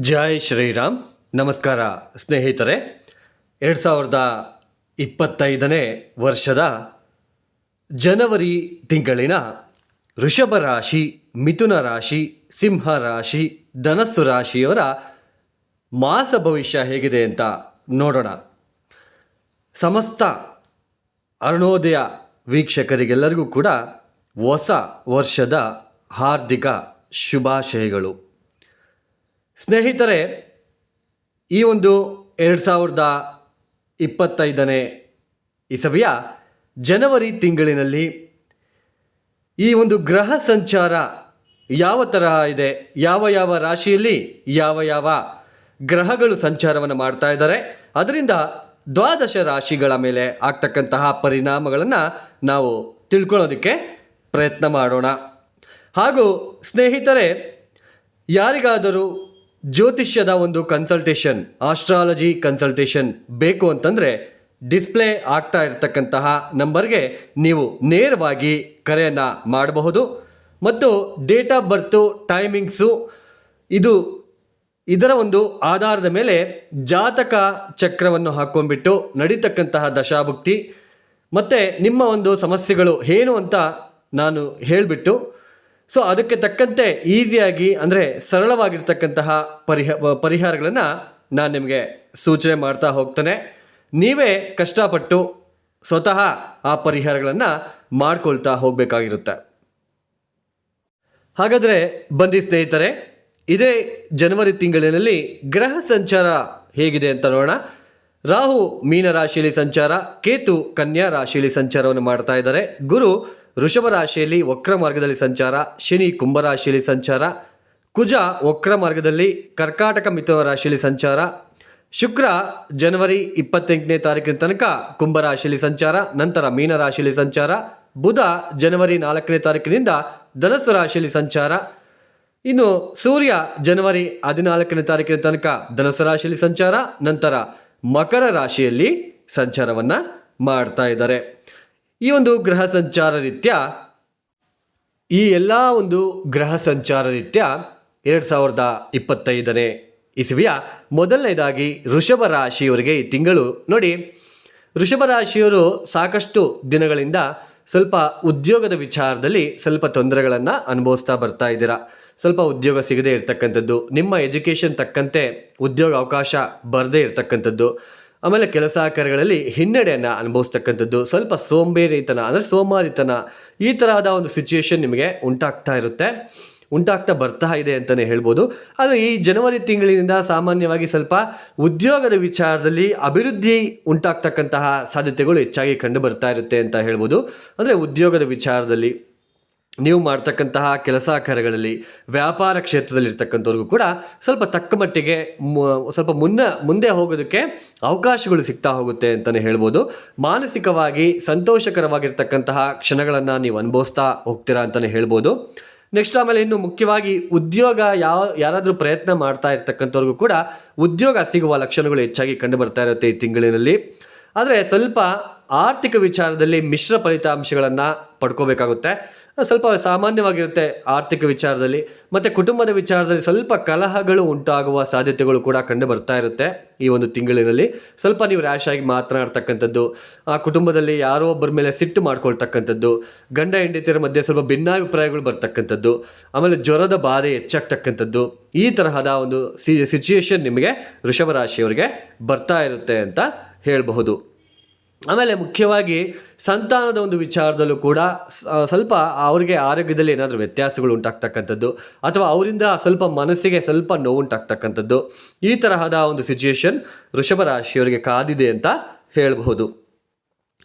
ಜೈ ಶ್ರೀರಾಮ್. ನಮಸ್ಕಾರ ಸ್ನೇಹಿತರೆ. ಎರಡು ಸಾವಿರದ ಇಪ್ಪತ್ತೈದನೇ ವರ್ಷದ ಜನವರಿ ತಿಂಗಳಿನ ಋಷಭ ರಾಶಿ, ಮಿಥುನ ರಾಶಿ, ಸಿಂಹ ರಾಶಿ, ಧನಸ್ಸು ರಾಶಿಯವರ ಮಾಸ ಭವಿಷ್ಯ ಹೇಗಿದೆ ಅಂತ ನೋಡೋಣ. ಸಮಸ್ತ ಅರುಣೋದಯ ವೀಕ್ಷಕರಿಗೆಲ್ಲರಿಗೂ ಕೂಡ ಹೊಸ ವರ್ಷದ ಹಾರ್ದಿಕ ಶುಭಾಶಯಗಳು. ಸ್ನೇಹಿತರೆ, ಈ ಒಂದು ಎರಡು ಸಾವಿರದ ಇಪ್ಪತ್ತೈದನೇ ಇಸವಿಯ ಜನವರಿ ತಿಂಗಳಿನಲ್ಲಿ ಈ ಒಂದು ಗ್ರಹ ಸಂಚಾರ ಯಾವ ತರಹ ಇದೆ, ಯಾವ ಯಾವ ರಾಶಿಯಲ್ಲಿ ಯಾವ ಯಾವ ಗ್ರಹಗಳು ಸಂಚಾರವನ್ನು ಮಾಡ್ತಾ ಇದ್ದಾರೆ, ಅದರಿಂದ ದ್ವಾದಶ ರಾಶಿಗಳ ಮೇಲೆ ಆಗ್ತಕ್ಕಂತಹ ಪರಿಣಾಮಗಳನ್ನು ನಾವು ತಿಳ್ಕೊಳ್ಳೋದಕ್ಕೆ ಪ್ರಯತ್ನ ಮಾಡೋಣ. ಹಾಗೂ ಸ್ನೇಹಿತರೆ, ಯಾರಿಗಾದರೂ ಜ್ಯೋತಿಷ್ಯದ ಒಂದು ಕನ್ಸಲ್ಟೇಷನ್ ಆಸ್ಟ್ರಾಲಜಿ ಕನ್ಸಲ್ಟೇಷನ್ ಬೇಕು ಅಂತಂದರೆ ಡಿಸ್ಪ್ಲೇ ಆಗ್ತಾ ಇರತಕ್ಕಂತಹ ನಂಬರ್ಗೆ ನೀವು ನೇರವಾಗಿ ಕರೆಯನ್ನು ಮಾಡಬಹುದು. ಮತ್ತು ಡೇಟ್ ಆಫ್ ಬರ್ತು ಟೈಮಿಂಗ್ಸು ಇದು ಇದರ ಒಂದು ಆಧಾರದ ಮೇಲೆ ಜಾತಕ ಚಕ್ರವನ್ನು ಹಾಕ್ಕೊಂಡ್ಬಿಟ್ಟು ನಡೀತಕ್ಕಂತಹ ದಶಾಭುಕ್ತಿ, ಮತ್ತು ನಿಮ್ಮ ಒಂದು ಸಮಸ್ಯೆಗಳು ಏನು ಅಂತ ನಾನು ಹೇಳಿಬಿಟ್ಟು ಸೊ ಅದಕ್ಕೆ ತಕ್ಕಂತೆ ಈಸಿಯಾಗಿ ಅಂದರೆ ಸರಳವಾಗಿರ್ತಕ್ಕಂತಹ ಪರಿಹ ಪರಿಹಾರಗಳನ್ನು ನಾನು ನಿಮಗೆ ಸೂಚನೆ ಮಾಡ್ತಾ ಹೋಗ್ತೇನೆ. ನೀವೇ ಕಷ್ಟಪಟ್ಟು ಸ್ವತಃ ಆ ಪರಿಹಾರಗಳನ್ನು ಮಾಡ್ಕೊಳ್ತಾ ಹೋಗಬೇಕಾಗಿರುತ್ತೆ. ಹಾಗಾದರೆ ಬಂದಿ ಸ್ನೇಹಿತರೆ, ಇದೇ ಜನವರಿ ತಿಂಗಳಿನಲ್ಲಿ ಗ್ರಹ ಸಂಚಾರ ಹೇಗಿದೆ ಅಂತ ನೋಡೋಣ. ರಾಹು ಮೀನ ರಾಶಿಯಲ್ಲಿ ಸಂಚಾರ, ಕೇತು ಕನ್ಯಾ ರಾಶಿಯಲ್ಲಿ ಸಂಚಾರವನ್ನು ಮಾಡ್ತಾ ಇದ್ದಾರೆ. ಗುರು ವೃಷಭ ರಾಶಿಯಲ್ಲಿ ವಕ್ರ ಮಾರ್ಗದಲ್ಲಿ ಸಂಚಾರ, ಶನಿ ಕುಂಭ ರಾಶಿಯಲ್ಲಿ ಸಂಚಾರ, ಕುಜ ವಕ್ರ ಮಾರ್ಗದಲ್ಲಿ ಕರ್ಕಾಟಕ ಮಿಥುನ ರಾಶಿಯಲ್ಲಿ ಸಂಚಾರ, ಶುಕ್ರ ಜನವರಿ ಇಪ್ಪತ್ತೆಂಟನೇ ತಾರೀಕಿನ ತನಕ ಕುಂಭರಾಶಿಯಲ್ಲಿ ಸಂಚಾರ, ನಂತರ ಮೀನ ರಾಶಿಯಲ್ಲಿ ಸಂಚಾರ, ಬುಧ ಜನವರಿ ನಾಲ್ಕನೇ ತಾರೀಕಿನಿಂದ ಧನಸ್ಸು ರಾಶಿಯಲ್ಲಿ ಸಂಚಾರ, ಇನ್ನು ಸೂರ್ಯ ಜನವರಿ ಹದಿನಾಲ್ಕನೇ ತಾರೀಕಿನ ತನಕ ಧನಸ್ಸು ರಾಶಿಯಲ್ಲಿ ಸಂಚಾರ, ನಂತರ ಮಕರ ರಾಶಿಯಲ್ಲಿ ಸಂಚಾರವನ್ನು ಮಾಡ್ತಾ ಇದ್ದಾರೆ. ಈ ಒಂದು ಗ್ರಹ ಸಂಚಾರ ರೀತ್ಯ, ಈ ಎಲ್ಲ ಒಂದು ಗ್ರಹ ಸಂಚಾರ ರೀತ್ಯ ಎರಡು ಸಾವಿರದ ಇಪ್ಪತ್ತೈದನೇ ಇಸವಿಯ ಮೊದಲನೇದಾಗಿ ಋಷಭ ರಾಶಿಯವರಿಗೆ ಈ ತಿಂಗಳು ನೋಡಿ. ಋಷಭ ರಾಶಿಯವರು ಸಾಕಷ್ಟು ದಿನಗಳಿಂದ ಸ್ವಲ್ಪ ಉದ್ಯೋಗದ ವಿಚಾರದಲ್ಲಿ ಸ್ವಲ್ಪ ತೊಂದರೆಗಳನ್ನು ಅನುಭವಿಸ್ತಾ ಬರ್ತಾ ಇದ್ದೀರಾ. ಸ್ವಲ್ಪ ಉದ್ಯೋಗ ಸಿಗದೇ ಇರತಕ್ಕಂಥದ್ದು, ನಿಮ್ಮ ಎಜುಕೇಷನ್ ತಕ್ಕಂತೆ ಉದ್ಯೋಗ ಅವಕಾಶ ಬರದೇ ಇರತಕ್ಕಂಥದ್ದು. ಆಮೇಲೆ ಕೆಲಸ ಕಾರ್ಯಗಳಲ್ಲಿ ಹಿನ್ನಡೆಯನ್ನು ಅನುಭವಿಸ್ತಕ್ಕಂಥದ್ದು, ಸ್ವಲ್ಪ ಸೋಂಬೇರಿತನ, ಅಂದರೆ ಸೋಮಾರಿತನ, ಈ ತರಹದ ಒಂದು ಸಿಚುಯೇಷನ್ ನಿಮಗೆ ಉಂಟಾಗ್ತಾ ಇರುತ್ತೆ. ಉಂಟಾಗ್ತಾ ಬರ್ತಾ ಇದೆ ಅಂತಲೇ ಹೇಳ್ಬೋದು. ಆದರೆ ಈ ಜನವರಿ ತಿಂಗಳಿನಿಂದ ಸಾಮಾನ್ಯವಾಗಿ ಸ್ವಲ್ಪ ಉದ್ಯೋಗದ ವಿಚಾರದಲ್ಲಿ ಅಭಿವೃದ್ಧಿ ಉಂಟಾಗ್ತಕ್ಕಂತಹ ಸಾಧ್ಯತೆಗಳು ಹೆಚ್ಚಾಗಿ ಕಂಡು ಬರ್ತಾ ಇರುತ್ತೆ ಅಂತ ಹೇಳ್ಬೋದು. ಅಂದರೆ ಉದ್ಯೋಗದ ವಿಚಾರದಲ್ಲಿ ನೀವು ಮಾಡ್ತಕ್ಕಂತಹ ಕೆಲಸ ಕಾರ್ಯಗಳಲ್ಲಿ ವ್ಯಾಪಾರ ಕ್ಷೇತ್ರದಲ್ಲಿ ಇರ್ತಕ್ಕಂಥವ್ರಿಗೂ ಕೂಡ ಸ್ವಲ್ಪ ತಕ್ಕ ಮಟ್ಟಿಗೆ ಸ್ವಲ್ಪ ಮುನ್ನ, ಮುಂದೆ ಹೋಗೋದಕ್ಕೆ ಅವಕಾಶಗಳು ಸಿಗ್ತಾ ಹೋಗುತ್ತೆ ಅಂತಲೇ ಹೇಳ್ಬೋದು. ಮಾನಸಿಕವಾಗಿ ಸಂತೋಷಕರವಾಗಿರ್ತಕ್ಕಂತಹ ಕ್ಷಣಗಳನ್ನು ನೀವು ಅನುಭವಿಸ್ತಾ ಹೋಗ್ತೀರಾ ಅಂತಲೇ ಹೇಳ್ಬೋದು. ನೆಕ್ಸ್ಟ್ ಆಮೇಲೆ ಇನ್ನು ಮುಖ್ಯವಾಗಿ ಉದ್ಯೋಗ ಯಾವ, ಯಾರಾದರೂ ಪ್ರಯತ್ನ ಮಾಡ್ತಾ ಇರ್ತಕ್ಕಂಥವ್ರಿಗೂ ಕೂಡ ಉದ್ಯೋಗ ಸಿಗುವ ಲಕ್ಷಣಗಳು ಹೆಚ್ಚಾಗಿ ಕಂಡು ಬರ್ತಾ ಇರುತ್ತೆ ಈ ತಿಂಗಳಿನಲ್ಲಿ. ಆದರೆ ಸ್ವಲ್ಪ ಆರ್ಥಿಕ ವಿಚಾರದಲ್ಲಿ ಮಿಶ್ರ ಫಲಿತಾಂಶಗಳನ್ನು ಪಡ್ಕೋಬೇಕಾಗುತ್ತೆ. ಸ್ವಲ್ಪ ಸಾಮಾನ್ಯವಾಗಿರುತ್ತೆ ಆರ್ಥಿಕ ವಿಚಾರದಲ್ಲಿ, ಮತ್ತು ಕುಟುಂಬದ ವಿಚಾರದಲ್ಲಿ ಸ್ವಲ್ಪ ಕಲಹಗಳು ಉಂಟಾಗುವ ಸಾಧ್ಯತೆಗಳು ಕೂಡ ಕಂಡು ಬರ್ತಾ ಇರುತ್ತೆ ಈ ಒಂದು ತಿಂಗಳಿನಲ್ಲಿ. ಸ್ವಲ್ಪ ನೀವು ರ್ಯಾಶ್ ಆಗಿ ಮಾತನಾಡ್ತಕ್ಕಂಥದ್ದು, ಆ ಕುಟುಂಬದಲ್ಲಿ ಯಾರೋ ಒಬ್ಬರ ಮೇಲೆ ಸಿಟ್ಟು ಮಾಡ್ಕೊಳ್ತಕ್ಕಂಥದ್ದು, ಗಂಡ ಹೆಂಡತಿಯರ ಮಧ್ಯೆ ಸ್ವಲ್ಪ ಭಿನ್ನಾಭಿಪ್ರಾಯಗಳು ಬರ್ತಕ್ಕಂಥದ್ದು, ಆಮೇಲೆ ಜ್ವರದ ಬಾಧೆ ಹೆಚ್ಚಾಗ್ತಕ್ಕಂಥದ್ದು, ಈ ತರಹದ ಒಂದು ಸಿಚುಯೇಷನ್ ನಿಮಗೆ ವೃಷಭ ರಾಶಿಯವರಿಗೆ ಬರ್ತಾ ಇರುತ್ತೆ ಅಂತ ಹೇಳಬಹುದು. ಆಮೇಲೆ ಮುಖ್ಯವಾಗಿ ಸಂತಾನದ ಒಂದು ವಿಚಾರದಲ್ಲೂ ಕೂಡ ಸ್ವಲ್ಪ ಅವರಿಗೆ ಆರೋಗ್ಯದಲ್ಲಿ ಏನಾದರೂ ವ್ಯತ್ಯಾಸಗಳು ಉಂಟಾಗ್ತಕ್ಕಂಥದ್ದು ಅಥವಾ ಅವರಿಂದ ಸ್ವಲ್ಪ ಮನಸ್ಸಿಗೆ ಸ್ವಲ್ಪ ನೋವುಂಟಾಗ್ತಕ್ಕಂಥದ್ದು ಈ ತರಹದ ಒಂದು ಸಿಚುಯೇಷನ್ ಋಷಭ ರಾಶಿಯವರಿಗೆ ಕಾದಿದೆ ಅಂತ ಹೇಳಬಹುದು.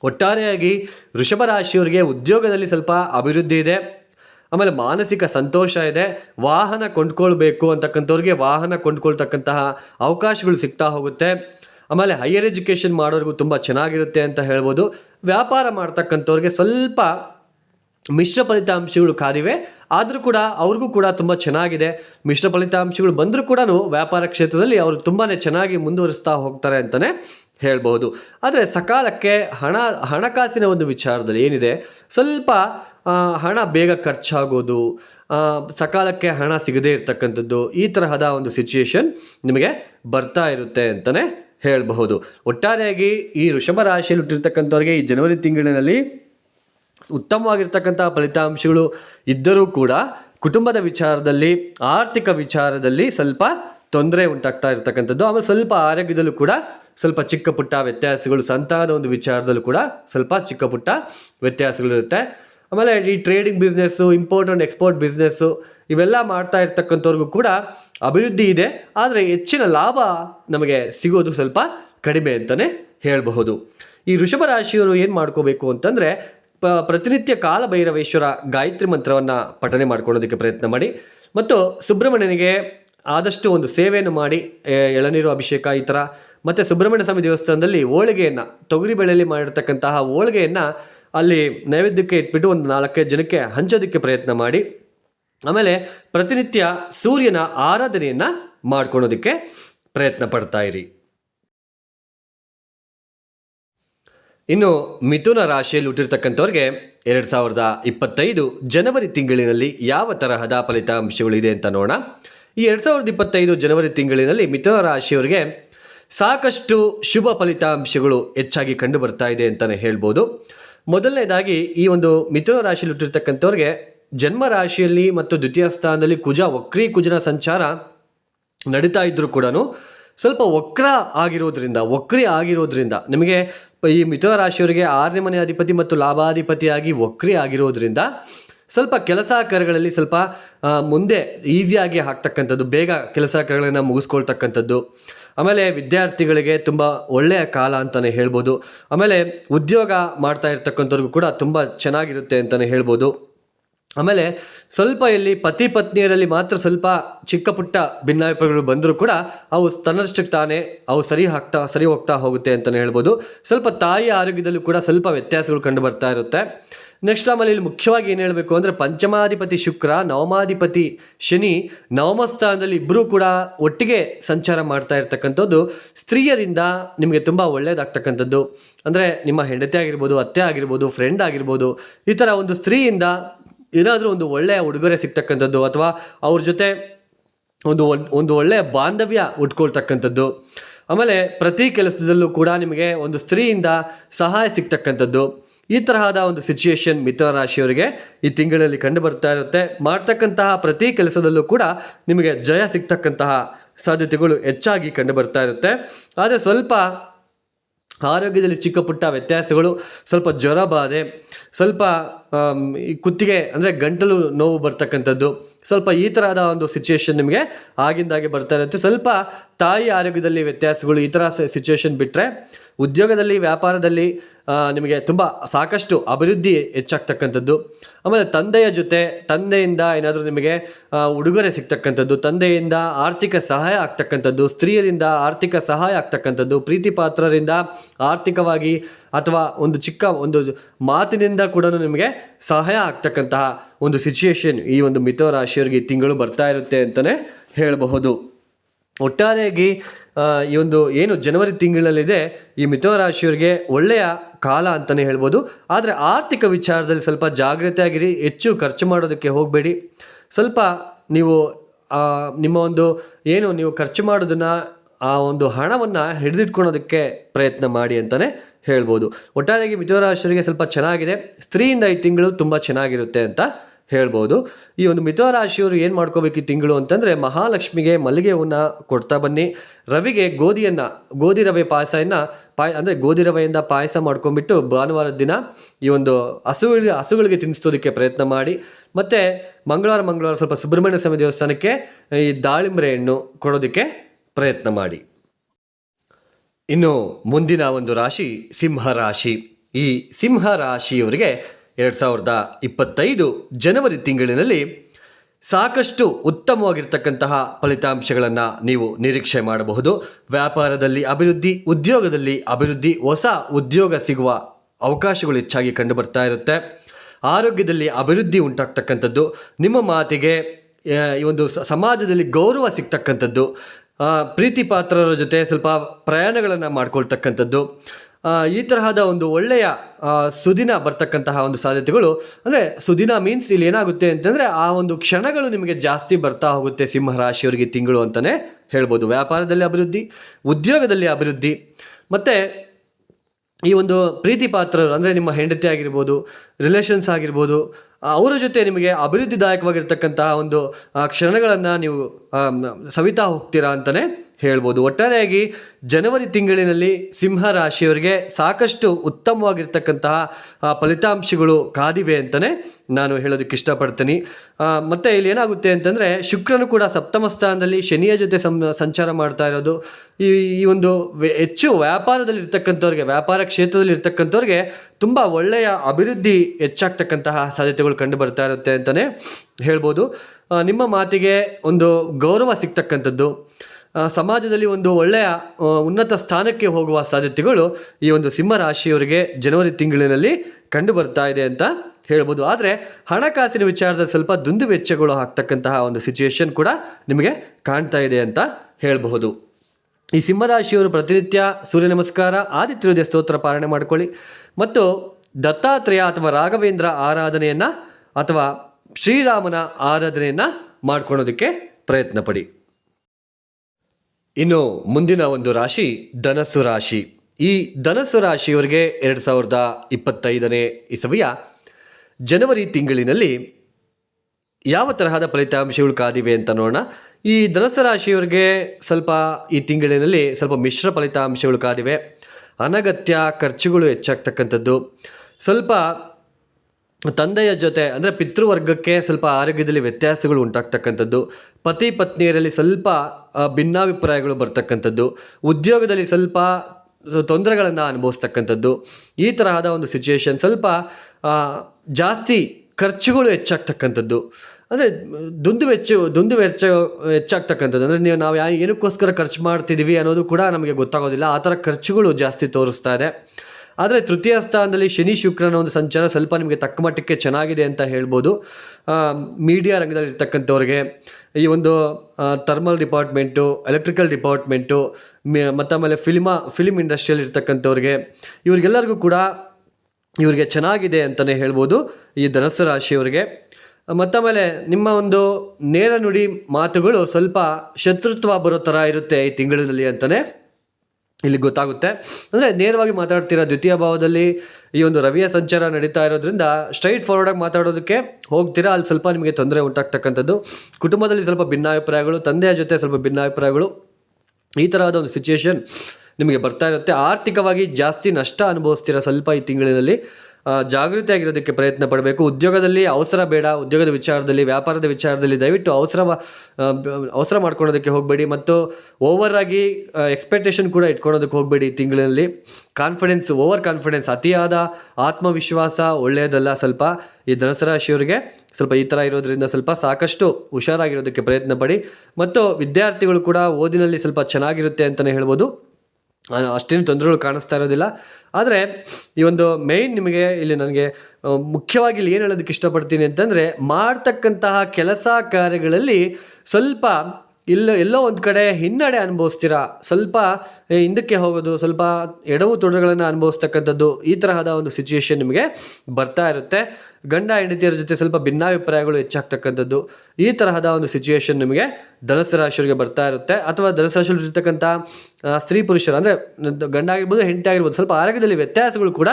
ಒಟ್ಟಾರೆಯಾಗಿ ಋಷಭ ರಾಶಿಯವರಿಗೆ ಉದ್ಯೋಗದಲ್ಲಿ ಸ್ವಲ್ಪ ಅಭಿವೃದ್ಧಿ ಇದೆ, ಆಮೇಲೆ ಮಾನಸಿಕ ಸಂತೋಷ ಇದೆ, ವಾಹನ ಕೊಂಡ್ಕೊಳ್ಬೇಕು ಅಂತಕ್ಕಂಥವ್ರಿಗೆ ವಾಹನ ಕೊಂಡ್ಕೊಳ್ತಕ್ಕಂತಹ ಅವಕಾಶಗಳು ಸಿಗ್ತಾ ಹೋಗುತ್ತೆ. ಆಮೇಲೆ ಹೈಯರ್ ಎಜುಕೇಷನ್ ಮಾಡೋರಿಗೂ ತುಂಬ ಚೆನ್ನಾಗಿರುತ್ತೆ ಅಂತ ಹೇಳ್ಬೋದು. ವ್ಯಾಪಾರ ಮಾಡ್ತಕ್ಕಂಥವ್ರಿಗೆ ಸ್ವಲ್ಪ ಮಿಶ್ರ ಫಲಿತಾಂಶಗಳು ಕಾದಿವೆ. ಆದರೂ ಕೂಡ ಅವ್ರಿಗೂ ಕೂಡ ತುಂಬ ಚೆನ್ನಾಗಿದೆ. ಮಿಶ್ರ ಫಲಿತಾಂಶಗಳು ಬಂದರೂ ಕೂಡ ವ್ಯಾಪಾರ ಕ್ಷೇತ್ರದಲ್ಲಿ ಅವರು ತುಂಬಾ ಚೆನ್ನಾಗಿ ಮುಂದುವರಿಸ್ತಾ ಹೋಗ್ತಾರೆ ಅಂತಲೇ ಹೇಳ್ಬೋದು. ಆದರೆ ಸಕಾಲಕ್ಕೆ ಹಣ, ಹಣಕಾಸಿನ ಒಂದು ವಿಚಾರದಲ್ಲಿ ಏನಿದೆ? ಸ್ವಲ್ಪ ಹಣ ಬೇಗ ಖರ್ಚಾಗೋದು ಸಕಾಲಕ್ಕೆ ಹಣ ಸಿಗದೇ ಇರತಕ್ಕಂಥದ್ದು ಈ ತರಹದ ಒಂದು ಸಿಚುಯೇಷನ್ ನಿಮಗೆ ಬರ್ತಾ ಇರುತ್ತೆ ಅಂತಲೇ ಹೇಳಬಹುದು. ಒಟ್ಟಾರೆಯಾಗಿ ಈ ವೃಷಭ ರಾಶಿಯಲ್ಲಿ ಹುಟ್ಟಿರ್ತಕ್ಕಂಥವ್ರಿಗೆ ಈ ಜನವರಿ ತಿಂಗಳಿನಲ್ಲಿ ಉತ್ತಮವಾಗಿರ್ತಕ್ಕಂಥ ಫಲಿತಾಂಶಗಳು ಇದ್ದರೂ ಕೂಡ ಕುಟುಂಬದ ವಿಚಾರದಲ್ಲಿ, ಆರ್ಥಿಕ ವಿಚಾರದಲ್ಲಿ ಸ್ವಲ್ಪ ತೊಂದರೆ ಉಂಟಾಗ್ತಾ ಇರ್ತಕ್ಕಂಥದ್ದು. ಆಮೇಲೆ ಸ್ವಲ್ಪ ಆರೋಗ್ಯದಲ್ಲೂ ಕೂಡ ಸ್ವಲ್ಪ ಚಿಕ್ಕ ಪುಟ್ಟ ವ್ಯತ್ಯಾಸಗಳು, ಸಂತಾನದ ಒಂದು ವಿಚಾರದಲ್ಲೂ ಕೂಡ ಸ್ವಲ್ಪ ಚಿಕ್ಕ ಪುಟ್ಟ ವ್ಯತ್ಯಾಸಗಳಿರುತ್ತೆ. ಆಮೇಲೆ ಈ trading business import and export business ಇವೆಲ್ಲ ಮಾಡ್ತಾ ಇರ್ತಕ್ಕಂಥವ್ರಿಗೂ ಕೂಡ ಅಭಿವೃದ್ಧಿ ಇದೆ. ಆದರೆ ಹೆಚ್ಚಿನ ಲಾಭ ನಮಗೆ ಸಿಗೋದು ಸ್ವಲ್ಪ ಕಡಿಮೆ ಅಂತಲೇ ಹೇಳಬಹುದು. ಈ ಋಷಭ ರಾಶಿಯವರು ಏನು ಮಾಡ್ಕೋಬೇಕು ಅಂತಂದರೆ, ಪ, ಪ್ರತಿನಿತ್ಯ ಕಾಲಭೈರವೇಶ್ವರ ಗಾಯತ್ರಿ ಮಂತ್ರವನ್ನು ಪಠನೆ ಮಾಡ್ಕೊಳ್ಳೋದಕ್ಕೆ ಪ್ರಯತ್ನ ಮಾಡಿ. ಮತ್ತು ಸುಬ್ರಹ್ಮಣ್ಯನಿಗೆ ಆದಷ್ಟು ಒಂದು ಸೇವೆಯನ್ನು ಮಾಡಿ ಎಳನೀರು ಅಭಿಷೇಕ ಈ ಥರ ಮತ್ತು ಸುಬ್ರಹ್ಮಣ್ಯ ಸ್ವಾಮಿ ದೇವಸ್ಥಾನದಲ್ಲಿ ಹೋಳಿಗೆಯನ್ನು, ತೊಗರಿ ಬೆಳೆಯಲ್ಲಿ ಮಾಡಿರ್ತಕ್ಕಂತಹ ಹೋಳಿಗೆಯನ್ನು ಅಲ್ಲಿ ನೈವೇದ್ಯಕ್ಕೆ ಇಟ್ಬಿಟ್ಟು ಒಂದು ನಾಲ್ಕೈದು ಜನಕ್ಕೆ ಹಂಚೋದಕ್ಕೆ ಪ್ರಯತ್ನ ಮಾಡಿ. ಆಮೇಲೆ ಪ್ರತಿನಿತ್ಯ ಸೂರ್ಯನ ಆರಾಧನೆಯನ್ನು ಮಾಡ್ಕೊಳೋದಕ್ಕೆ ಪ್ರಯತ್ನ ಪಡ್ತಾ ಇರಿ. ಇನ್ನು ಮಿಥುನ ರಾಶಿಯಲ್ಲಿ ಹುಟ್ಟಿರ್ತಕ್ಕಂಥವ್ರಿಗೆ ಎರಡು ಸಾವಿರದ ಇಪ್ಪತ್ತೈದು ಜನವರಿ ತಿಂಗಳಿನಲ್ಲಿ ಯಾವ ತರಹದ ಫಲಿತಾಂಶಗಳಿದೆ ಅಂತ ನೋಡೋಣ. ಈ ಎರಡು ಸಾವಿರದ ಇಪ್ಪತ್ತೈದು ಜನವರಿ ತಿಂಗಳಿನಲ್ಲಿ ಮಿಥುನ ರಾಶಿಯವರಿಗೆ ಸಾಕಷ್ಟು ಶುಭ ಫಲಿತಾಂಶಗಳು ಹೆಚ್ಚಾಗಿ ಕಂಡು ಬರ್ತಾ ಇದೆ ಅಂತಲೇ ಹೇಳ್ಬೋದು. ಮೊದಲನೇದಾಗಿ ಈ ಒಂದು ಮಿಥುನ ರಾಶಿಯಲ್ಲಿ ಹುಟ್ಟಿರ್ತಕ್ಕಂಥವ್ರಿಗೆ ಜನ್ಮ ರಾಶಿಯಲ್ಲಿ ಮತ್ತು ದ್ವಿತೀಯ ಸ್ಥಾನದಲ್ಲಿ ಕುಜ, ವಕ್ರಿ ಕುಜನ ಸಂಚಾರ ನಡೀತಾ ಇದ್ದರೂ ಕೂಡ ಸ್ವಲ್ಪ ವಕ್ರ ಆಗಿರೋದ್ರಿಂದ, ವಕ್ರಿ ಆಗಿರೋದ್ರಿಂದ, ನಿಮಗೆ ಈ ಮಿಥುನ ರಾಶಿಯವರಿಗೆ ಆರನೇ ಮನೆ ಅಧಿಪತಿ ಮತ್ತು ಲಾಭಾಧಿಪತಿಯಾಗಿ ವಕ್ರಿ ಆಗಿರೋದ್ರಿಂದ ಸ್ವಲ್ಪ ಕೆಲಸ ಕಾರ್ಯಗಳಲ್ಲಿ ಸ್ವಲ್ಪ ಮುಂದೆ ಈಸಿಯಾಗಿ ಹಾಕ್ತಕ್ಕಂಥದ್ದು, ಬೇಗ ಕೆಲಸ ಕಾರ್ಯಗಳನ್ನು ಮುಗಿಸ್ಕೊಳ್ತಕ್ಕಂಥದ್ದು. ಆಮೇಲೆ ವಿದ್ಯಾರ್ಥಿಗಳಿಗೆ ತುಂಬ ಒಳ್ಳೆಯ ಕಾಲ ಅಂತಲೇ ಹೇಳ್ಬೋದು. ಆಮೇಲೆ ಉದ್ಯೋಗ ಮಾಡ್ತಾ ಇರ್ತಕ್ಕಂಥವ್ರಿಗೂ ಕೂಡ ತುಂಬ ಚೆನ್ನಾಗಿರುತ್ತೆ ಅಂತಲೇ ಹೇಳ್ಬೋದು. ಆಮೇಲೆ ಸ್ವಲ್ಪ ಇಲ್ಲಿ ಪತಿ ಪತ್ನಿಯರಲ್ಲಿ ಮಾತ್ರ ಸ್ವಲ್ಪ ಚಿಕ್ಕ ಪುಟ್ಟ ಭಿನ್ನಾಭಿಪ್ರಾಯಗಳು ಬಂದರೂ ಕೂಡ ಅವು ತನ್ನಷ್ಟಕ್ಕೆ ತಾನೇ ಅವು ಸರಿ ಹಾಕ್ತಾ ಸರಿ ಹೋಗ್ತಾ ಹೋಗುತ್ತೆ ಅಂತಲೇ ಹೇಳ್ಬೋದು. ಸ್ವಲ್ಪ ತಾಯಿ ಆರೋಗ್ಯದಲ್ಲೂ ಕೂಡ ಸ್ವಲ್ಪ ವ್ಯತ್ಯಾಸಗಳು ಕಂಡು ಬರ್ತಾ ಇರುತ್ತೆ. ನೆಕ್ಸ್ಟ್ ಆಮೇಲೆ ಇಲ್ಲಿ ಮುಖ್ಯವಾಗಿ ಏನು ಹೇಳಬೇಕು ಅಂದರೆ ಪಂಚಮಾಧಿಪತಿ ಶುಕ್ರ, ನವಮಾಧಿಪತಿ ಶನಿ ನವಮ ಸ್ಥಾನದಲ್ಲಿ ಇಬ್ಬರೂ ಕೂಡ ಒಟ್ಟಿಗೆ ಸಂಚಾರ ಮಾಡ್ತಾ ಇರ್ತಕ್ಕಂಥದ್ದು. ಸ್ತ್ರೀಯರಿಂದ ನಿಮಗೆ ತುಂಬ ಒಳ್ಳೆಯದಾಗ್ತಕ್ಕಂಥದ್ದು ಅಂದರೆ ನಿಮ್ಮ ಹೆಂಡತಿ ಆಗಿರ್ಬೋದು, ಅತ್ತೆ ಆಗಿರ್ಬೋದು ಫ್ರೆಂಡ್ ಆಗಿರ್ಬೋದು, ಈ ಥರ ಒಂದು ಸ್ತ್ರೀಯಿಂದ ಏನಾದರೂ ಒಂದು ಒಳ್ಳೆಯ ಉಡುಗೊರೆ ಸಿಗ್ತಕ್ಕಂಥದ್ದು ಅಥವಾ ಅವ್ರ ಜೊತೆ ಒಂದು ಒಂದು ಒಳ್ಳೆಯ ಬಾಂಧವ್ಯ ಉಟ್ಕೊಳ್ತಕ್ಕಂಥದ್ದು. ಆಮೇಲೆ ಪ್ರತಿ ಕೆಲಸದಲ್ಲೂ ಕೂಡ ನಿಮಗೆ ಒಂದು ಸ್ತ್ರೀಯಿಂದ ಸಹಾಯ ಸಿಗ್ತಕ್ಕಂಥದ್ದು. ಈ ತರಹದ ಒಂದು ಸಿಚುಯೇಷನ್ ಮಿಥುನ ರಾಶಿಯವರಿಗೆ ಈ ತಿಂಗಳಲ್ಲಿ ಕಂಡು ಬರ್ತಾ ಇರುತ್ತೆ. ಮಾಡ್ತಕ್ಕಂತಹ ಪ್ರತಿ ಕೆಲಸದಲ್ಲೂ ಕೂಡ ನಿಮಗೆ ಜಯ ಸಿಗ್ತಕ್ಕಂತಹ ಸಾಧ್ಯತೆಗಳು ಹೆಚ್ಚಾಗಿ ಕಂಡು ಬರ್ತಾ ಇರುತ್ತೆ. ಆದರೆ ಸ್ವಲ್ಪ ಆರೋಗ್ಯದಲ್ಲಿ ಚಿಕ್ಕ ಪುಟ್ಟ ವ್ಯತ್ಯಾಸಗಳು, ಸ್ವಲ್ಪ ಜ್ವರ ಬಾಧೆ, ಸ್ವಲ್ಪ ಈ ಕುತ್ತಿಗೆ ಅಂದರೆ ಗಂಟಲು ನೋವು ಬರ್ತಕ್ಕಂಥದ್ದು. ಸ್ವಲ್ಪ ಈ ಥರದ ಒಂದು ಸಿಚುಯೇಷನ್ ನಿಮಗೆ ಆಗಿಂದಾಗೆ ಬರ್ತಾ ಇರುತ್ತೆ. ಸ್ವಲ್ಪ ತಾಯಿ ಆರೋಗ್ಯದಲ್ಲಿ ವ್ಯತ್ಯಾಸಗಳು ಈ ಥರ ಸಿಚುಯೇಷನ್ ಬಿಟ್ಟರೆ ಉದ್ಯೋಗದಲ್ಲಿ, ವ್ಯಾಪಾರದಲ್ಲಿ ನಿಮಗೆ ತುಂಬ ಸಾಕಷ್ಟು ಅಭಿವೃದ್ಧಿ ಹೆಚ್ಚಾಗ್ತಕ್ಕಂಥದ್ದು. ಆಮೇಲೆ ತಂದೆಯ ಜೊತೆ, ತಂದೆಯಿಂದ ಏನಾದರೂ ನಿಮಗೆ ಉಡುಗೊರೆ ಸಿಗ್ತಕ್ಕಂಥದ್ದು, ತಂದೆಯಿಂದ ಆರ್ಥಿಕ ಸಹಾಯ ಆಗ್ತಕ್ಕಂಥದ್ದು, ಸ್ತ್ರೀಯರಿಂದ ಆರ್ಥಿಕ ಸಹಾಯ ಆಗ್ತಕ್ಕಂಥದ್ದು, ಪ್ರೀತಿ ಪಾತ್ರರಿಂದ ಆರ್ಥಿಕವಾಗಿ ಅಥವಾ ಒಂದು ಚಿಕ್ಕ ಒಂದು ಮಾತಿನಿಂದ ಕೂಡ ನಿಮಗೆ ಸಹಾಯ ಆಗ್ತಕ್ಕಂತಹ ಒಂದು ಸಿಚುಯೇಷನ್ ಈ ಒಂದು ಮಿಥುನ ರಾಶಿಯವರಿಗೆ ಈ ತಿಂಗಳು ಬರ್ತಾ ಇರುತ್ತೆ ಅಂತಲೇ ಹೇಳಬಹುದು. ಒಟ್ಟಾರೆಯಾಗಿ ಈ ಒಂದು ಏನು ಜನವರಿ ತಿಂಗಳಲ್ಲಿದೆ, ಈ ಮಿಥುನ ರಾಶಿಯವರಿಗೆ ಒಳ್ಳೆಯ ಕಾಲ ಅಂತಲೇ ಹೇಳ್ಬೋದು. ಆದರೆ ಆರ್ಥಿಕ ವಿಚಾರದಲ್ಲಿ ಸ್ವಲ್ಪ ಜಾಗ್ರತೆ ಆಗಿರಿ ಹೆಚ್ಚು ಖರ್ಚು ಮಾಡೋದಕ್ಕೆ ಹೋಗಬೇಡಿ. ಸ್ವಲ್ಪ ನೀವು ನಿಮ್ಮ ಒಂದು ಏನು ನೀವು ಖರ್ಚು ಮಾಡೋದನ್ನು, ಆ ಒಂದು ಹಣವನ್ನು ಹಿಡಿದಿಟ್ಕೊಳೋದಕ್ಕೆ ಪ್ರಯತ್ನ ಮಾಡಿ ಅಂತಲೇ ಹೇಳ್ಬೋದು. ಒಟ್ಟಾರೆಯಾಗಿ ಮಿಥುನ ರಾಶಿಯವರಿಗೆ ಸ್ವಲ್ಪ ಚೆನ್ನಾಗಿದೆ. ಸ್ತ್ರೀಯಿಂದ ಈ ತಿಂಗಳು ತುಂಬ ಚೆನ್ನಾಗಿರುತ್ತೆ ಅಂತ ಹೇಳ್ಬೋದು. ಈ ಒಂದು ಮಿಥುನ ರಾಶಿಯವರು ಏನು ಮಾಡ್ಕೋಬೇಕು ಈ ತಿಂಗಳು ಅಂತಂದರೆ ಮಹಾಲಕ್ಷ್ಮಿಗೆ ಮಲ್ಲಿಗೆ ಹೂವನ್ನ ಕೊಡ್ತಾ ಬನ್ನಿ. ರವಿಗೆ ಗೋಧಿಯನ್ನು, ಗೋಧಿ ರವೆ ಪಾಯಸವನ್ನು ಪಾಯ, ಅಂದರೆ ಗೋಧಿ ರವೆಯಿಂದ ಪಾಯಸ ಮಾಡ್ಕೊಂಡ್ಬಿಟ್ಟು ಭಾನುವಾರದ ದಿನ ಈ ಒಂದು ಹಸುಗಳಿಗೆ ಹಸುಗಳಿಗೆ ತಿನ್ನಿಸೋದಕ್ಕೆ ಪ್ರಯತ್ನ ಮಾಡಿ. ಮತ್ತು ಮಂಗಳವಾರ ಮಂಗಳವಾರ ಸ್ವಲ್ಪ ಸುಬ್ರಹ್ಮಣ್ಯ ಸ್ವಾಮಿ ದೇವಸ್ಥಾನಕ್ಕೆ ಈ ದಾಳಿಂಬರೆ ಹಣ್ಣು ಕೊಡೋದಕ್ಕೆ ಪ್ರಯತ್ನ ಮಾಡಿ. ಇನ್ನು ಮುಂದಿನ ಒಂದು ರಾಶಿ ಸಿಂಹ ರಾಶಿ. ಈ ಸಿಂಹ ರಾಶಿಯವರಿಗೆ ಎರಡು ಸಾವಿರದ ಇಪ್ಪತ್ತೈದು ಜನವರಿ ತಿಂಗಳಿನಲ್ಲಿ ಸಾಕಷ್ಟು ಉತ್ತಮವಾಗಿರ್ತಕ್ಕಂತಹ ಫಲಿತಾಂಶಗಳನ್ನು ನೀವು ನಿರೀಕ್ಷೆ ಮಾಡಬಹುದು. ವ್ಯಾಪಾರದಲ್ಲಿ ಅಭಿವೃದ್ಧಿ, ಉದ್ಯೋಗದಲ್ಲಿ ಅಭಿವೃದ್ಧಿ, ಹೊಸ ಉದ್ಯೋಗ ಸಿಗುವ ಅವಕಾಶಗಳು ಹೆಚ್ಚಾಗಿ ಕಂಡು ಬರ್ತಾ ಇರುತ್ತೆ. ಆರೋಗ್ಯದಲ್ಲಿ ಅಭಿವೃದ್ಧಿ ಉಂಟಾಗ್ತಕ್ಕಂಥದ್ದು, ನಿಮ್ಮ ಮಾತಿಗೆ ಈ ಒಂದು ಸಮಾಜದಲ್ಲಿ ಗೌರವ ಸಿಗ್ತಕ್ಕಂಥದ್ದು ಪ್ರೀತಿ ಪಾತ್ರರ ಜೊತೆ ಸ್ವಲ್ಪ ಪ್ರಯಾಣಗಳನ್ನು ಮಾಡ್ಕೊಳ್ತಕ್ಕಂಥದ್ದು ಈ ತರಹದ ಒಂದು ಒಳ್ಳೆಯ ಸುದಿನ ಬರ್ತಕ್ಕಂತಹ ಒಂದು ಸಾಧ್ಯತೆಗಳು. ಅಂದರೆ ಸುದಿನ ಮೀನ್ಸ್ ಇಲ್ಲಿ ಏನಾಗುತ್ತೆ ಅಂತಂದರೆ ಆ ಒಂದು ಕ್ಷಣಗಳು ನಿಮಗೆ ಜಾಸ್ತಿ ಬರ್ತಾ ಹೋಗುತ್ತೆ ಸಿಂಹ ರಾಶಿಯವರಿಗೆ ತಿಂಗಳು ಅಂತಲೇ ಹೇಳ್ಬೋದು. ವ್ಯಾಪಾರದಲ್ಲಿ ಅಭಿವೃದ್ಧಿ, ಉದ್ಯೋಗದಲ್ಲಿ ಅಭಿವೃದ್ಧಿ, ಮತ್ತು ಈ ಒಂದು ಪ್ರೀತಿ ಪಾತ್ರರು ಅಂದರೆ ನಿಮ್ಮ ಹೆಂಡತಿ ಆಗಿರ್ಬೋದು ರಿಲೇಷನ್ಸ್ ಆಗಿರ್ಬೋದು ಅವರ ಜೊತೆ ನಿಮಗೆ ಅಭಿವೃದ್ಧಿದಾಯಕವಾಗಿರ್ತಕ್ಕಂತಹ ಒಂದು ಕ್ಷಣಗಳನ್ನು ನೀವು ಸವಿತಾ ಹೋಗ್ತೀರಾ ಅಂತಲೇ ಹೇಳ್ಬೋದು. ಒಟ್ಟಾರೆಯಾಗಿ ಜನವರಿ ತಿಂಗಳಿನಲ್ಲಿ ಸಿಂಹ ರಾಶಿಯವರಿಗೆ ಸಾಕಷ್ಟು ಉತ್ತಮವಾಗಿರ್ತಕ್ಕಂತಹ ಫಲಿತಾಂಶಗಳು ಕಾದಿವೆ ಅಂತಲೇ ನಾನು ಹೇಳೋದಕ್ಕೆ ಇಷ್ಟಪಡ್ತೀನಿ. ಮತ್ತು ಇಲ್ಲಿ ಏನಾಗುತ್ತೆ ಅಂತಂದರೆ ಶುಕ್ರನು ಕೂಡ ಸಪ್ತಮ ಸ್ಥಾನದಲ್ಲಿ ಶನಿಯ ಜೊತೆ ಸಂ, ಸಂಚಾರ ಮಾಡ್ತಾ ಇರೋದು. ಈ ಈ ಒಂದು ಹೆಚ್ಚು ವ್ಯಾಪಾರದಲ್ಲಿ ಇರ್ತಕ್ಕಂಥವ್ರಿಗೆ ವ್ಯಾಪಾರ ಕ್ಷೇತ್ರದಲ್ಲಿ ಇರ್ತಕ್ಕಂಥವ್ರಿಗೆ ತುಂಬ ಒಳ್ಳೆಯ ಅಭಿವೃದ್ಧಿ ಹೆಚ್ಚಾಗ್ತಕ್ಕಂತಹ ಸಾಧ್ಯತೆಗಳು ಕಂಡು ಬರ್ತಾ ಇರುತ್ತೆ ಅಂತಲೇ ಹೇಳ್ಬೋದು. ನಿಮ್ಮ ಮಾತಿಗೆ ಒಂದು ಗೌರವ ಸಿಗ್ತಕ್ಕಂಥದ್ದು. ಸಮಾಜದಲ್ಲಿ ಒಂದು ಒಳ್ಳೆಯ ಉನ್ನತ ಸ್ಥಾನಕ್ಕೆ ಹೋಗುವ ಸಾಧ್ಯತೆಗಳು ಈ ಒಂದು ಸಿಂಹ ರಾಶಿಯವರಿಗೆ ಜನವರಿ ತಿಂಗಳಿನಲ್ಲಿ ಕಂಡು ಬರ್ತಾ ಇದೆ ಅಂತ ಹೇಳ್ಬೋದು. ಆದರೆ ಹಣಕಾಸಿನ ವಿಚಾರದಲ್ಲಿ ಸ್ವಲ್ಪ ದುಂದು ವೆಚ್ಚಗಳು ಆಗ್ತಕ್ಕಂತಹ ಒಂದು ಸಿಚುಯೇಷನ್ ಕೂಡ ನಿಮಗೆ ಕಾಣ್ತಾ ಇದೆ ಅಂತ ಹೇಳಬಹುದು. ಈ ಸಿಂಹರಾಶಿಯವರು ಪ್ರತಿನಿತ್ಯ ಸೂರ್ಯ ನಮಸ್ಕಾರ, ಆದಿತ್ಯ ಹೃದಯ ಸ್ತೋತ್ರ ಪಾಲನೆ ಮಾಡಿಕೊಳ್ಳಿ. ಮತ್ತು ದತ್ತಾತ್ರೇಯ ಅಥವಾ ರಾಘವೇಂದ್ರ ಆರಾಧನೆಯನ್ನು ಅಥವಾ ಶ್ರೀರಾಮನ ಆರಾಧನೆಯನ್ನು ಮಾಡ್ಕೊಳೋದಕ್ಕೆ ಪ್ರಯತ್ನ ಪಡಿ. ಇನ್ನು ಮುಂದಿನ ಒಂದು ರಾಶಿ ಧನಸ್ಸು ರಾಶಿ. ಈ ಧನಸ್ಸು ರಾಶಿಯವರಿಗೆ ಎರಡು ಸಾವಿರದ ಇಪ್ಪತ್ತೈದನೇ ಇಸವಿಯ ಜನವರಿ ತಿಂಗಳಿನಲ್ಲಿ ಯಾವ ತರಹದ ಫಲಿತಾಂಶಗಳು ಕಾದಿವೆ ಅಂತ ನೋಡೋಣ. ಈ ಧನಸ್ಸು ರಾಶಿಯವರಿಗೆ ಸ್ವಲ್ಪ ಈ ತಿಂಗಳಿನಲ್ಲಿ ಸ್ವಲ್ಪ ಮಿಶ್ರ ಫಲಿತಾಂಶಗಳು ಕಾದಿವೆ. ಅನಗತ್ಯ ಖರ್ಚುಗಳು ಹೆಚ್ಚಾಗ್ತಕ್ಕಂಥದ್ದು. ಸ್ವಲ್ಪ ತಂದೆಯ ಜೊತೆ, ಅಂದರೆ ಪಿತೃವರ್ಗಕ್ಕೆ ಸ್ವಲ್ಪ ಆರೋಗ್ಯದಲ್ಲಿ ವ್ಯತ್ಯಾಸಗಳು ಉಂಟಾಗ್ತಕ್ಕಂಥದ್ದು. ಪತಿ ಪತ್ನಿಯರಲ್ಲಿ ಸ್ವಲ್ಪ ಭಿನ್ನಾಭಿಪ್ರಾಯಗಳು ಬರ್ತಕ್ಕಂಥದ್ದು. ಉದ್ಯೋಗದಲ್ಲಿ ಸ್ವಲ್ಪ ತೊಂದರೆಗಳನ್ನು ಅನುಭವಿಸ್ತಕ್ಕಂಥದ್ದು. ಈ ತರಹದ ಒಂದು ಸಿಚುಯೇಷನ್ ಸ್ವಲ್ಪ ಜಾಸ್ತಿ ಖರ್ಚುಗಳು ಹೆಚ್ಚಾಗ್ತಕ್ಕಂಥದ್ದು. ಅಂದರೆ ದುಂದು ವೆಚ್ಚ ದುಂದು ವೆಚ್ಚ ಹೆಚ್ಚಾಗ್ತಕ್ಕಂಥದ್ದು. ಅಂದರೆ ನೀವು, ನಾವು ಏನಕ್ಕೋಸ್ಕರ ಖರ್ಚು ಮಾಡ್ತಿದ್ದೀವಿ ಅನ್ನೋದು ಕೂಡ ನಮಗೆ ಗೊತ್ತಾಗೋದಿಲ್ಲ. ಆ ಥರ ಖರ್ಚುಗಳು ಜಾಸ್ತಿ ತೋರಿಸ್ತಾ ಇದೆ. ಆದರೆ ತೃತೀಯ ಸ್ಥಾನದಲ್ಲಿ ಶನಿ ಶುಕ್ರನ ಒಂದು ಸಂಚಾರ ಸ್ವಲ್ಪ ನಿಮಗೆ ತಕ್ಕ ಮಟ್ಟಕ್ಕೆ ಚೆನ್ನಾಗಿದೆ ಅಂತ ಹೇಳ್ಬೋದು. ಮೀಡಿಯಾ ರಂಗದಲ್ಲಿ ಇರ್ತಕ್ಕಂಥವ್ರಿಗೆ ಈ ಒಂದು ಥರ್ಮಲ್ ಡಿಪಾರ್ಟ್ಮೆಂಟು ಎಲೆಕ್ಟ್ರಿಕಲ್ ಡಿಪಾರ್ಟ್ಮೆಂಟು ಮತ್ತು ಆಮೇಲೆ ಫಿಲ್ಮ ಫಿಲ್ಮ್ ಇಂಡಸ್ಟ್ರಿಯಲ್ಲಿ ಇರ್ತಕ್ಕಂಥವ್ರಿಗೆ ಇವ್ರಿಗೆಲ್ಲರಿಗೂ ಕೂಡ ಇವರಿಗೆ ಚೆನ್ನಾಗಿದೆ ಅಂತಲೇ ಹೇಳ್ಬೋದು ಈ ಧನಸ್ಸು ರಾಶಿಯವರಿಗೆ. ಮತ್ತಾಮೇಲೆ ನಿಮ್ಮ ಒಂದು ನೇರ ನುಡಿ ಮಾತುಗಳು ಸ್ವಲ್ಪ ಶತ್ರುತ್ವ ಬರೋ ಥರ ಇರುತ್ತೆ ಈ ತಿಂಗಳಿನಲ್ಲಿ ಅಂತಲೇ ಇಲ್ಲಿ ಗೊತ್ತಾಗುತ್ತೆ. ಅಂದರೆ ನೇರವಾಗಿ ಮಾತಾಡ್ತಿರೋ ದ್ವಿತೀಯ ಭಾವದಲ್ಲಿ ಈ ಒಂದು ರವಿಯ ಸಂಚಾರ ನಡೀತಾ ಇರೋದ್ರಿಂದ ಸ್ಟ್ರೈಟ್ ಫಾರ್ವರ್ಡಾಗಿ ಮಾತಾಡೋದಕ್ಕೆ ಹೋಗ್ತೀರಾ? ಅಲ್ಲಿ ಸ್ವಲ್ಪ ನಿಮಗೆ ತೊಂದರೆ ಉಂಟಾಗ್ತಕ್ಕಂಥದ್ದು. ಕುಟುಂಬದಲ್ಲಿ ಸ್ವಲ್ಪ ಭಿನ್ನಾಭಿಪ್ರಾಯಗಳು, ತಂದೆಯ ಜೊತೆ ಸ್ವಲ್ಪ ಭಿನ್ನಾಭಿಪ್ರಾಯಗಳು, ಈ ಥರದ ಒಂದು ಸಿಚುಯೇಷನ್ ನಿಮಗೆ ಬರ್ತಾ ಇರುತ್ತೆ. ಆರ್ಥಿಕವಾಗಿ ಜಾಸ್ತಿ ನಷ್ಟ ಅನುಭವಿಸ್ತೀರಾ ಸ್ವಲ್ಪ ಈ ತಿಂಗಳಿನಲ್ಲಿ? ಜಾಗೃತಿಯಾಗಿರೋದಕ್ಕೆ ಪ್ರಯತ್ನ ಪಡಬೇಕು. ಉದ್ಯೋಗದಲ್ಲಿ ಅವಸರ ಬೇಡ. ಉದ್ಯೋಗದ ವಿಚಾರದಲ್ಲಿ, ವ್ಯಾಪಾರದ ವಿಚಾರದಲ್ಲಿ ದಯವಿಟ್ಟು ಅವಸರ ಅವಸರ ಮಾಡ್ಕೊಳೋದಕ್ಕೆ ಹೋಗಬೇಡಿ ಮತ್ತು ಓವರ್ ಆಗಿ ಎಕ್ಸ್ಪೆಕ್ಟೇಷನ್ ಕೂಡ ಇಟ್ಕೊಳೋದಕ್ಕೆ ಹೋಗಬೇಡಿ ತಿಂಗಳಲ್ಲಿ. ಕಾನ್ಫಿಡೆನ್ಸ್ ಓವರ್ ಕಾನ್ಫಿಡೆನ್ಸ್ ಅತಿಯಾದ ಆತ್ಮವಿಶ್ವಾಸ ಒಳ್ಳೆಯದಲ್ಲ ಸ್ವಲ್ಪ. ಈ ಧನಸರಾಶಿಯವರಿಗೆ ಸ್ವಲ್ಪ ಈ ಥರ ಇರೋದರಿಂದ ಸ್ವಲ್ಪ ಸಾಕಷ್ಟು ಹುಷಾರಾಗಿರೋದಕ್ಕೆ ಪ್ರಯತ್ನ ಪಡಿ. ಮತ್ತು ವಿದ್ಯಾರ್ಥಿಗಳು ಕೂಡ ಓದಿನಲ್ಲಿ ಸ್ವಲ್ಪ ಚೆನ್ನಾಗಿರುತ್ತೆ ಅಂತಲೇ ಹೇಳ್ಬೋದು. ಅಷ್ಟೇನು ತೊಂದರೆಗಳು ಕಾಣಿಸ್ತಾ ಇರೋದಿಲ್ಲ. ಆದರೆ ಈ ಒಂದು ಮೇಯ್ನ್ ನಿಮಗೆ ಇಲ್ಲಿ ನನಗೆ ಮುಖ್ಯವಾಗಿ ಇಲ್ಲಿ ಏನು ಹೇಳೋದಕ್ಕೆ ಇಷ್ಟಪಡ್ತೀನಿ ಅಂತಂದರೆ ಮಾಡ್ತಕ್ಕಂತಹ ಕೆಲಸ ಕಾರ್ಯಗಳಲ್ಲಿ ಸ್ವಲ್ಪ ಇಲ್ಲ, ಎಲ್ಲೋ ಒಂದು ಕಡೆ ಹಿನ್ನಡೆ ಅನುಭವಿಸ್ತೀರಾ? ಸ್ವಲ್ಪ ಹಿಂದಕ್ಕೆ ಹೋಗೋದು, ಸ್ವಲ್ಪ ಎಡವು ತೊಡಗಳನ್ನು ಅನುಭವಿಸ್ತಕ್ಕಂಥದ್ದು ಈ ತರಹದ ಒಂದು ಸಿಚುಯೇಷನ್ ನಿಮಗೆ ಬರ್ತಾ ಇರುತ್ತೆ. ಗಂಡ ಹೆಂಡತಿಯರ ಜೊತೆ ಸ್ವಲ್ಪ ಭಿನ್ನಾಭಿಪ್ರಾಯಗಳು ಹೆಚ್ಚಾಗ್ತಕ್ಕಂಥದ್ದು. ಈ ತರಹದ ಒಂದು ಸಿಚುಯೇಷನ್ ನಿಮಗೆ ಧನಸ್ಸು ಬರ್ತಾ ಇರುತ್ತೆ. ಅಥವಾ ಧನಸ್ಸು ರಾಶಿಯಲ್ಲಿ ಇರ್ತಕ್ಕಂಥ ಸ್ತ್ರೀ ಪುರುಷರು ಅಂದರೆ ಗಂಡ ಆಗಿರ್ಬೋದು, ಹೆಂಡತಿ ಆಗಿರ್ಬೋದು, ಸ್ವಲ್ಪ ಆರೋಗ್ಯದಲ್ಲಿ ವ್ಯತ್ಯಾಸಗಳು ಕೂಡ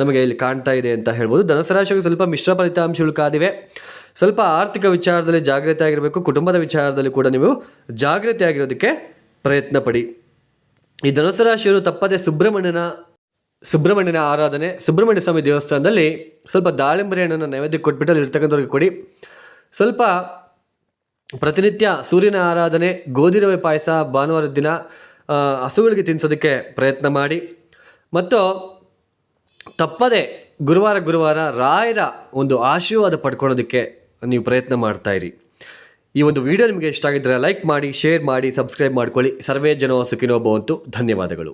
ನಮಗೆ ಇಲ್ಲಿ ಕಾಣ್ತಾ ಇದೆ ಅಂತ ಹೇಳ್ಬೋದು. ಧನಸ್ಸು ಸ್ವಲ್ಪ ಮಿಶ್ರ ಫಲಿತಾಂಶಗಳು ಕಾದಿವೆ. ಸ್ವಲ್ಪ ಆರ್ಥಿಕ ವಿಚಾರದಲ್ಲಿ ಜಾಗ್ರತೆ ಆಗಿರಬೇಕು. ಕುಟುಂಬದ ವಿಚಾರದಲ್ಲಿ ಕೂಡ ನೀವು ಜಾಗ್ರತೆ ಆಗಿರೋದಕ್ಕೆ ಪ್ರಯತ್ನ ಪಡಿ. ಈ ಧನುಸು ತಪ್ಪದೆ ಸುಬ್ರಹ್ಮಣ್ಯನ ಸುಬ್ರಹ್ಮಣ್ಯನ ಆರಾಧನೆ, ಸುಬ್ರಹ್ಮಣ್ಯ ಸ್ವಾಮಿ ದೇವಸ್ಥಾನದಲ್ಲಿ ಸ್ವಲ್ಪ ದಾಳಿಂಬೆ ಹಣ್ಣನ್ನು ನೈವೇದ್ಯ ಕೊಟ್ಬಿಟ್ಟು ಅಲ್ಲಿ ಇರ್ತಕ್ಕಂಥವ್ರಿಗೆ ಕೊಡಿ. ಸ್ವಲ್ಪ ಪ್ರತಿನಿತ್ಯ ಸೂರ್ಯನ ಆರಾಧನೆ, ಗೋಧಿ ರವೆ ಪಾಯಸ ಭಾನುವಾರದ ದಿನ ಹಸುಗಳಿಗೆ ತಿನ್ನಿಸೋದಕ್ಕೆ ಪ್ರಯತ್ನ ಮಾಡಿ. ಮತ್ತು ತಪ್ಪದೆ ಗುರುವಾರ ಗುರುವಾರ ರಾಯರ ಒಂದು ಆಶೀರ್ವಾದ ಪಡ್ಕೊಳ್ಳೋದಕ್ಕೆ ನೀವು ಪ್ರಯತ್ನ ಮಾಡ್ತಾಯಿರಿ ಈ ಒಂದು ವಿಡಿಯೋ ನಿಮಗೆ ಇಷ್ಟ ಆಗಿದ್ದರೆ ಲೈಕ್ ಮಾಡಿ, ಶೇರ್ ಮಾಡಿ, ಸಬ್ಸ್ಕ್ರೈಬ್ ಮಾಡ್ಕೊಳ್ಳಿ. ಸರ್ವೇ ಜನೋ ಸುಖಿನೋ ಭವಂತು. ಧನ್ಯವಾದಗಳು.